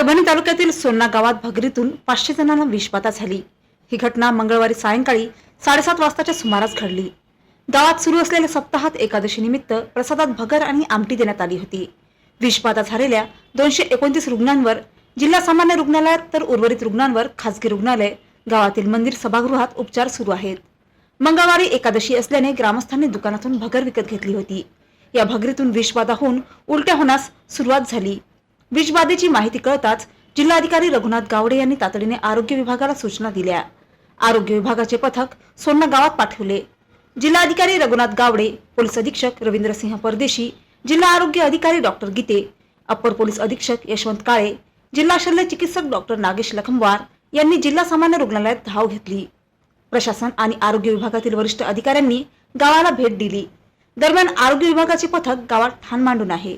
परभणी तालुक्यातील सोन्ना गावात भगरीतून पाचशे जणांना विषबाधा झाली. ही घटना मंगळवारी सायंकाळी साडेसात वाजताच्या सुमारास घडली. गावात सुरू असलेल्या सप्ताहात एकादशी निमित्त प्रसादात भगर आणि आमटी देण्यात आली होती. विषबाधा झालेल्या दोनशे एकोणतीस रुग्णांवर जिल्हा सामान्य रुग्णालयात तर उर्वरित रुग्णांवर खासगी रुग्णालय गावातील मंदिर सभागृहात उपचार सुरू आहेत. मंगळवारी एकादशी असल्याने ग्रामस्थांनी दुकानातून भगर विकत घेतली होती. या भगरीतून विषबाधा होऊन उलट्या होण्यास सुरुवात झाली. विषबाधेची माहिती कळताच जिल्हाधिकारी रघुनाथ गावडे यांनी तातडीने आरोग्य विभागाला सूचना दिल्या. आरोग्य विभागाचे पथक सोन्ना गावात पाठवले. जिल्हाधिकारी रघुनाथ गावडे पोलीस अधीक्षक रवींद्रसिंह परदेशी जिल्हा आरोग्य अधिकारी डॉक्टर गीते अप्पर पोलीस अधीक्षक यशवंत काळे जिल्हा शल्य चिकित्सक डॉक्टर नागेश लखमवार यांनी जिल्हा सामान्य रुग्णालयात धाव घेतली. प्रशासन आणि आरोग्य विभागातील वरिष्ठ अधिकाऱ्यांनी गावाला भेट दिली. दरम्यान आरोग्य विभागाचे पथक गावात ठाण मांडून आहे.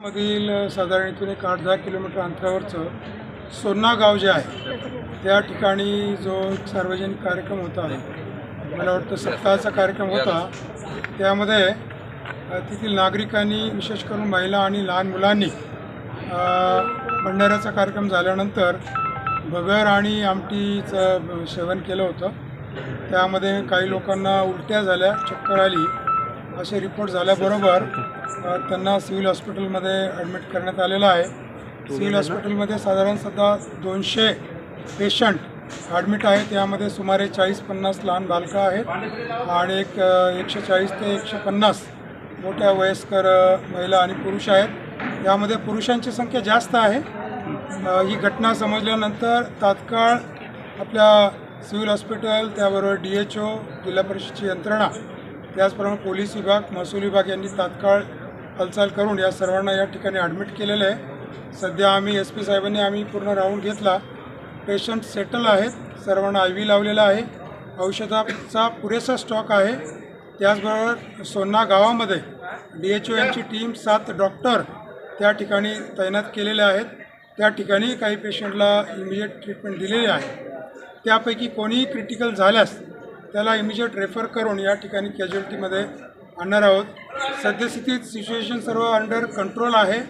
मधील साधारण इथून एक आठ दहा किलोमीटर अंतरावरचं सोन्ना गाव जे आहे त्या ठिकाणी जो एक सार्वजनिक कार्यक्रम होता मला वाटतं सप्ताहाचा कार्यक्रम होता त्यामध्ये तेथील नागरिकांनी विशेष करून महिला आणि लहान मुलांनी भंडाऱ्याचा कार्यक्रम झाल्यानंतर भगर आणि आमटीचं सेवन केलं होतं. त्यामध्ये काही लोकांना उलट्या झाल्या चक्कर आली. असे रिपोर्ट झाल्याबरोबर त्यांना सिव्हिल हॉस्पिटलमध्ये ॲडमिट करण्यात आलेलं आहे. सिव्हिल हॉस्पिटलमध्ये साधारण सध्या दोनशे पेशंट ॲडमिट आहे त्यामध्ये सुमारे चाळीस पन्नास लहान बालकं आहेत आणि एक एकशे चाळीस ते एकशे पन्नास मोठ्या वयस्कर महिला आणि पुरुष आहेत. यामध्ये पुरुषांची संख्या जास्त आहे. ही घटना समजल्यानंतर तात्काळ आपल्या सिव्हिल हॉस्पिटल त्याबरोबर डी एच ओ जिल्हा परिषदची यंत्रणा त्याचप्रमाणे पोलीस विभाग महसूल विभाग यांनी तात्काळ हालचाल करून या सर्वांना या ठिकाणी ॲडमिट केलेलं आहे. सध्या आम्ही एस पी साहेबांनी आम्ही पूर्ण राऊंड घेतला. पेशंट सेटल आहेत. सर्वांना आय व्ही लावलेला आहे. औषधाचा पुरेसा स्टॉक आहे. त्याचबरोबर सोन्ना गावामध्ये डी एच ओ यांची टीम सात डॉक्टर त्या ठिकाणी तैनात केलेले आहेत. त्या ठिकाणी काही पेशंटला इमिजिएट ट्रीटमेंट दिलेली आहे. त्यापैकी कोणीही क्रिटिकल झाल्यास त्याला इमिजिएट रेफर करून या ठिकाणी कॅज्युअल्टीमध्ये आणणार आहोत. सद्यस्थितीत सिच्युएशन सर्व अंडर कंट्रोल आहे.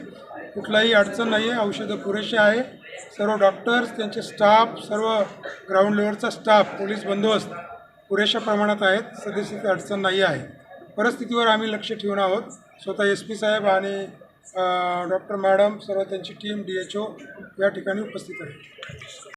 कुठलाही अडचण नाही आहे औषधं पुरेसे आहे. सर्व डॉक्टर्स त्यांचे स्टाफ सर्व ग्राउंड लेवलचा स्टाफ पोलीस बंदोबस्त पुरेशा प्रमाणात आहेत. सद्यस्थिती अडचण नाही आहे. परिस्थितीवर आम्ही लक्ष ठेवून आहोत. स्वतः एस पी साहेब आणि डॉक्टर मॅडम सर्व त्यांची टीम डी एच ओ या ठिकाणी उपस्थित आहे